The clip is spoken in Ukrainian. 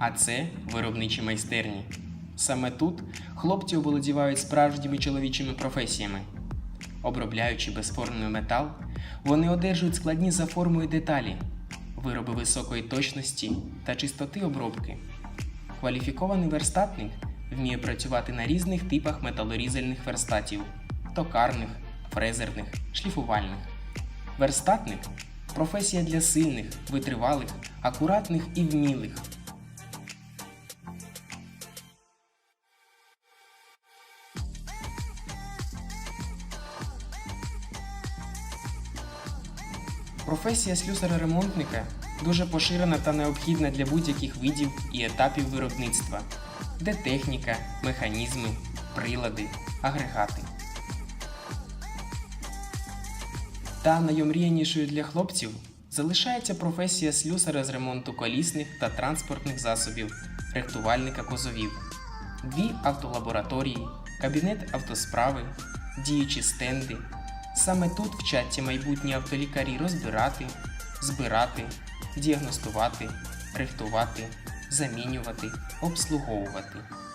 а це виробничі майстерні. Саме тут хлопці оволодівають справжніми чоловічими професіями. Обробляючи безформний метал, вони одержують складні за формою деталі, вироби високої точності та чистоти обробки. Кваліфікований верстатник вміє працювати на різних типах металорізальних верстатів токарних, фрезерних, шліфувальних. Верстатник професія для сильних, витривалих, акуратних і вмілих. Професія слюсара-ремонтника дуже поширена та необхідна для будь-яких видів і етапів виробництва, де техніка, механізми, прилади, агрегати. Та найомріянішою для хлопців залишається професія слюсара з ремонту колісних та транспортних засобів, рихтувальника козовів, дві автолабораторії, кабінет автосправи, діючі стенди. Саме тут вчаться майбутні автолікарі розбирати, збирати, діагностувати, рихтувати, замінювати, обслуговувати.